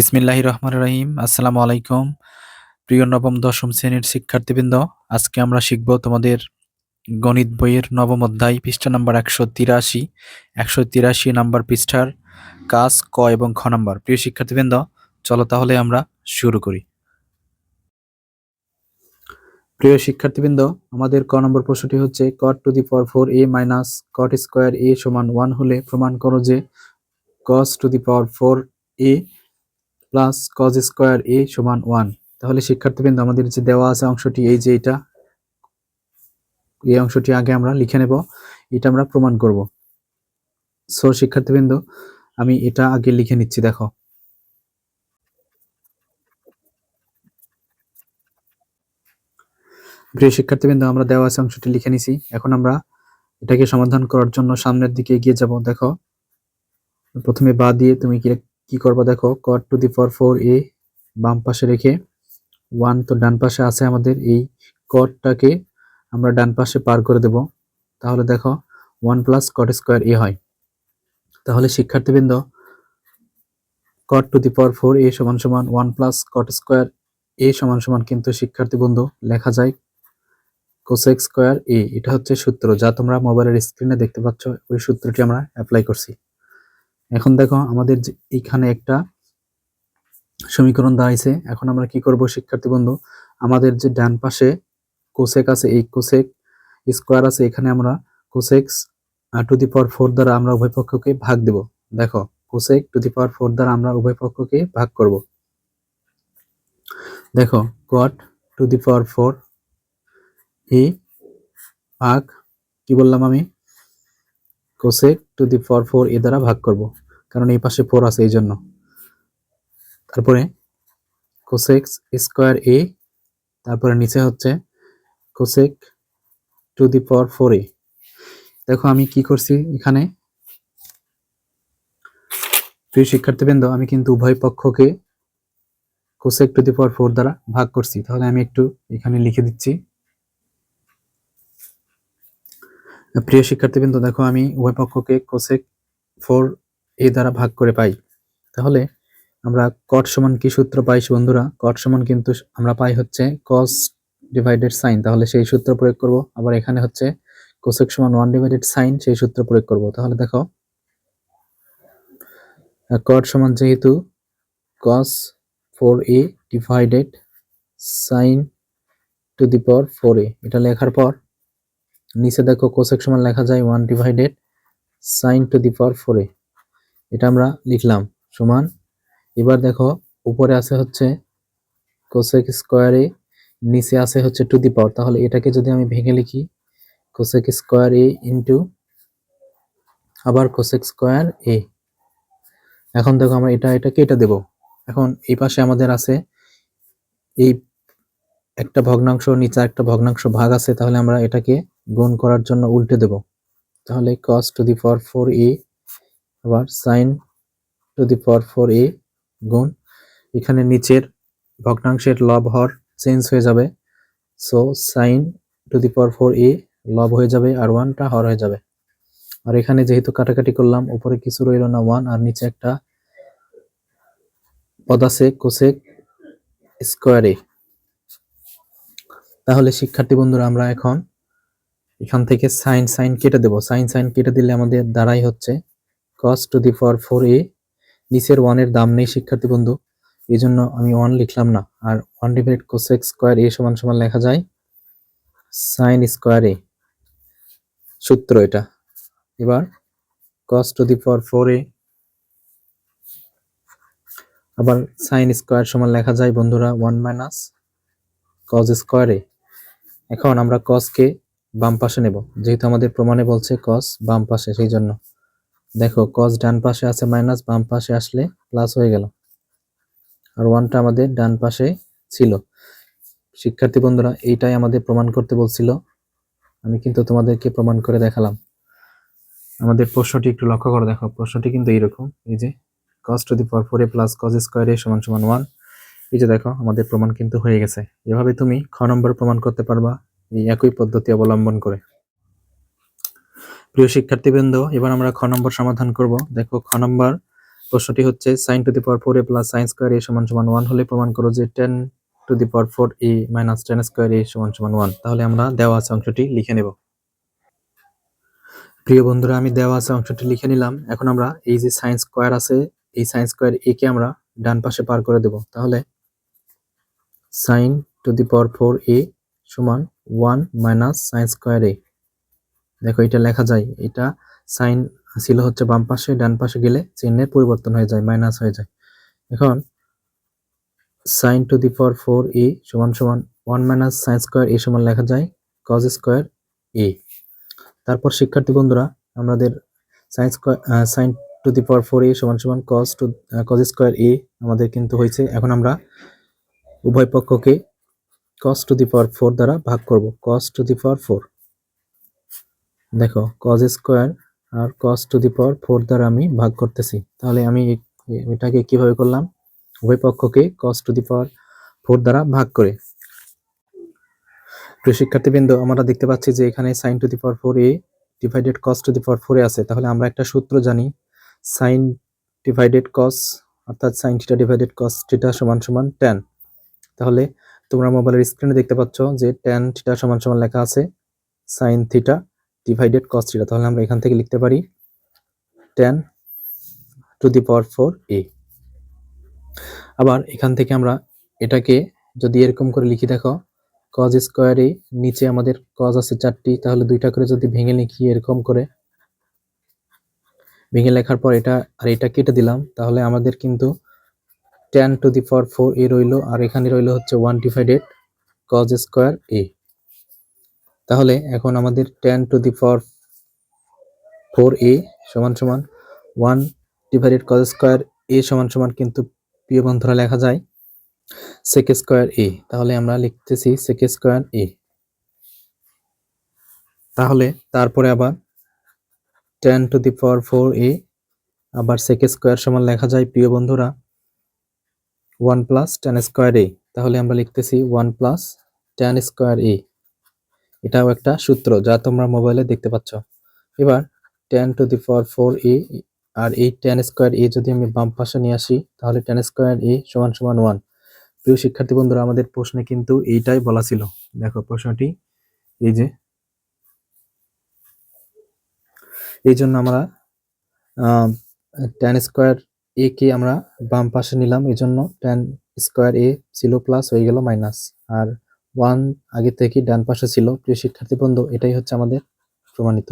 বিসমিল্লাহ রহমান রহিম। আসসালামু আলাইকুম। প্রিয় নবম, দশম শ্রেণির শিক্ষার্থীবৃন্দ, আজকে আমরা শিখব তোমাদের গণিত বইয়ের নবম অধ্যায়, পৃষ্ঠা নাম্বার একশো তিরাশি। একশো তিরাশি নাম্বার পৃষ্ঠার কাজ ক এবং খ নাম্বার। প্রিয় শিক্ষার্থীবৃন্দ, চলো তাহলে আমরা শুরু করি। প্রিয় শিক্ষার্থীবৃন্দ, আমাদের ক নম্বর প্রশ্নটি হচ্ছে cot to the power four A minus cot square A সমান ওয়ান হলে প্রমাণ করো যে, cos to the power four A plus cos square A সমান ওয়ান তাহলে শিক্ষার্থীবৃন্দ, আমাদের যে দেওয়া আছে অংশটি, এই যে এটা, এই অংশটি আগে আমরা লিখে নেব। এটা আমরা প্রমাণ করব। সো শিক্ষার্থীবৃন্দ, আমি এটা আগে লিখে নিচ্ছি, দেখো। প্রিয় শিক্ষার্থীবৃন্দ, আমরা দেওয়া আছে অংশটি লিখে নিছি। এখন আমরা এটাকে সমাধান করার জন্য সামনের দিকে এগিয়ে যাব। দেখো, প্রথমে বা দিয়ে তুমি কি কি করবা দেখো? Cot to the power four A বাম পাশে রেখে ওয়ান তো ডান পাশে আছে আমাদের। এই কটটাকে আমরা ডান পাশে পার করে দেব। তাহলে দেখো one plus cot square A হয়। তাহলে শিক্ষার্থীবৃন্দ কট to the power four A সমান সমান one plus cot square A সমান সমান কিন্তু শিক্ষার্থী বন্ধু লেখা যায় কোসেক স্কোয়ার এ এটা হচ্ছে সূত্র যা তোমরা মোবাইলের স্ক্রিনে দেখতে পাচ্ছ। ওই সূত্রটি আমরা অ্যাপ্লাই করছি। এখন দেখো আমাদের এইখানে একটা সমীকরণ হয়েছে। এখন আমরা কি করব শিক্ষার্থী বন্ধু? আমাদের যে ডান পাশে কোসেক আছে, এই কোসেক স্কোয়ার আছে, এখানে আমরা cosec x to the power four দ্বারা আমরা উভয় পক্ষকে ভাগ দেব। দেখো cosec to the power four দ্বারা আমরা উভয় পক্ষকে ভাগ করব। দেখো cot to the power four এ ভাগ, কি বললাম আমি? Cosec to the power four A দ্বারা ভাগ করব। কারণ এই পাশে ফোর আছে এই জন্য। তারপরে কোসেক্স স্কোয়ার এ তারপরে নিচে হচ্ছে cosec to the power four A দেখো আমি কি করছি এখানে? প্রিয় শিক্ষার্থীবৃন্দ, আমি কিন্তু উভয় পক্ষকে cosec to the power four দ্বারা ভাগ করছি। তাহলে আমি একটু এখানে লিখে দিচ্ছি। প্রিয় শিক্ষার্থীবৃন্দ, দেখো আমি উভয় পক্ষকে কোসেক ফোর এ দ্বারা ভাগ করে পাই। তাহলে আমরা কট সমান কি সূত্র পাই বন্ধুরা? কট সমান কিন্তু আমরা পাই হচ্ছে কস ডিভাইডেড সাইন তাহলে সেই সূত্র প্রয়োগ করব। আবার এখানে হচ্ছে কোসেক সমান ওয়ান ডিভাইডেড সাইন সেই সূত্র প্রয়োগ করব। তাহলে দেখো কট সমান যেহেতু cos four A divided sine to the power four A এটা লেখার পর নিচে দেখো কোসেক সমান লেখা যায় one divided sine to the power ফোরে এটা আমরা লিখলাম, সমান। এবার দেখো, উপরে আছে হচ্ছে কোসেক স্কোয়ারে নিচে আছে হচ্ছে টু দি পাওয়ার তাহলে এটাকে যদি আমি ভেঙে লিখি কোসেক স্কোয়ার এ ইন্টু আবার কোসেক স্কোয়ার এ। এখন দেখো আমরা এটা এটা কেটে দেব। এখন এই পাশে আমাদের আছে এই একটা ভগ্নাংশ, নিচে একটা ভগ্নাংশ ভাগ আছে, তাহলে আমরা এটাকে গুণ করার জন্য উল্টে দেব। তাহলে কস to the power four A আবার sine to the power four A গুণ এখানে নিচের ভগ্নাংশের লব হর চেঞ্জ হয়ে যাবে। So sine to the power four A লব হয়ে যাবে আর ওয়ানটা হর হয়ে যাবে। আর এখানে যেহেতু কাটাকাটি করলাম, উপরে কিছু রইল না ওয়ান আর নিচে একটা পদ আছে কোসেক স্কোয়ারে তাহলে শিক্ষার্থী বন্ধুরা, আমরা এখন এখান থেকে সাইন সাইন কেটে দেব। সাইন সাইন কেটে দিলে আমাদের দ্বারাই হচ্ছে কস টু দি পাওয়ার ফোর এ নিচের ওয়ানের দাম নেই, শিক্ষার্থী বন্ধু। এই জন্য আমি ওয়ান লিখলাম না। আর one divide cosec square A সমান সমান লেখা যায় সাইন স্কোয়ার এ সূত্র এটা। এবার কস to the power four A আবার সাইন স্কোয়ার সমান লেখা যায় বন্ধুরা ওয়ান মাইনাস কজ স্কোয়ারে এখন আমরা কসকে বাম পাশে নেব। যেহেতু আমাদের প্রমাণে বলছে কস বাম পাশে, সেই জন্য। দেখো কস ডান পাশে আছে মাইনাস বাম পাশে আসলে প্লাস হয়ে গেল। আর ওয়ানটা আমাদের ডান পাশে ছিল। শিক্ষার্থী বন্ধুরা, এইটাই আমাদের প্রমাণ করতে বলছিল। আমি কিন্তু তোমাদেরকে প্রমাণ করে দেখালাম। আমাদের প্রশ্নটি একটু লক্ষ্য করে, দেখো। প্রশ্নটি কিন্তু এইরকম। এই যে cos to the power four plus cos square সমান সমান ওয়ান এই যে দেখো, আমাদের প্রমাণ কিন্তু হয়ে গেছে। এভাবে তুমি খ নম্বর প্রমাণ করতে পারবা। এই একই পদ্ধতি অবলম্বন করে। প্রিয় শিক্ষার্থীবৃন্দ, এবার আমরা খ নম্বর সমাধান করব। দেখো, খ নম্বর প্রশ্নটি হচ্ছে sine to the power four A plus sine square A সমান সমান ওয়ান হলে প্রমাণ করো যে tan to the power four A minus tan square A সমান সমান ওয়ান তাহলে আমরা দেওয়া আছে অংশটি লিখে নেব। প্রিয় বন্ধুরা, আমি দেওয়া আছে অংশটি লিখে নিলাম। এখন আমরা এই যে সাইন স্কোয়ার আছে, এই সাইন স্কোয়ার এ কে আমরা ডান পাশে পার করে দেব। তাহলে sine to the power four A সমান one minus sine square A দেখো, এটা লেখা যায়, এটা সাইন ছিল হচ্ছে বাম পাশে, ডান পাশে গেলে চিহ্নের পরিবর্তন হয়ে যায় মাইনাস হয়ে যায়। এখন sine to the power four A সমান সমান one minus sine square A সমান লেখা যায় কজ স্কোয়ার এ তারপর শিক্ষার্থী বন্ধুরা, আমাদের sine square sine to the power four A সমান সমান cos to cos square A আমাদের কিন্তু হয়েছে। এখন আমরা উভয় পক্ষকে কস টু দি পাওয়ার ফোর দ্বারা ভাগ করব। Cos to the power four দেখো cos square R cos to the power four দ্বারা আমি ভাগ করতেছি। তাহলে আমি এটাকে কীভাবে করলাম? উভয় পক্ষকে কস টু দি পাওয়ার ফোর দ্বারা ভাগ করে। প্রিয় শিক্ষার্থীবৃন্দ, আমরা দেখতে পাচ্ছি যে এখানে sine to the power four A divided cos to the power ফোরে আছে। তাহলে আমরা একটা সূত্র জানি। সাইন ডিভাইডেড কস অর্থাৎ সাইন ডিভাইডেড কস থিটা সমান সমান টেন তাহলে তোমরা মোবাইলের স্ক্রিনে দেখতে পাচ্ছ যে টেন থিটা সমান সমান লেখা আছে sine theta divided cos theta তাহলে আমরা এখান থেকে লিখতে পারি tan to the power four A আবার এখান থেকে আমরা এটাকে যদি এরকম করে লিখি, দেখো কজ স্কোয়ারে নিচে আমাদের কজ আছে চারটি, তাহলে দুইটা করে যদি ভেঙে লিখি এরকম করে, ভেঙে লেখার পর এটা, আর এটা কেটে দিলাম, তাহলে আমাদের কিন্তু tan to the power four A রইল, আর এখানে রইল হচ্ছে one divided cos square A তাহলে এখন আমাদের tan to the power four A সমান সমান one divided cos square A সমান সমান কিন্তু প্রিয় বন্ধুরা লেখা যায় সেক স্কোয়ার এ তাহলে আমরা লিখতেছি সেক স্কোয়ার এ তাহলে তারপরে আবার tan to the power four A আবার সেক স্কোয়ার সমান লেখা যায় প্রিয় বন্ধুরা। One plus tan square A তাহলে আমরা লিখতেছি one plus tan square A এটাও একটা সূত্র যা তোমরা মোবাইলে দেখতে পাচ্ছ। এবার tan to the power four A আর এই টেন স্কোয়ার এ যদি আমি বাম পাশে নিয়ে আসি, তাহলে টেন স্কোয়ার এ সমান সমান ওয়ান প্রিয় শিক্ষার্থী বন্ধুরা, আমাদের প্রশ্নে কিন্তু এইটাই বলা ছিল। দেখো প্রশ্নটি, এই যে, এই জন্য আমরা টেন স্কোয়ার এ কে আমরা বাম পাশে নিলাম এই জন্য টেন স্কোয়ার এ ছিল প্লাস হয়ে গেল মাইনাস আর ওয়ান আগে থেকে ডান পাশে ছিল। প্রিয় শিক্ষার্থী বন্ধু, এটাই হচ্ছে আমাদের প্রমাণিত।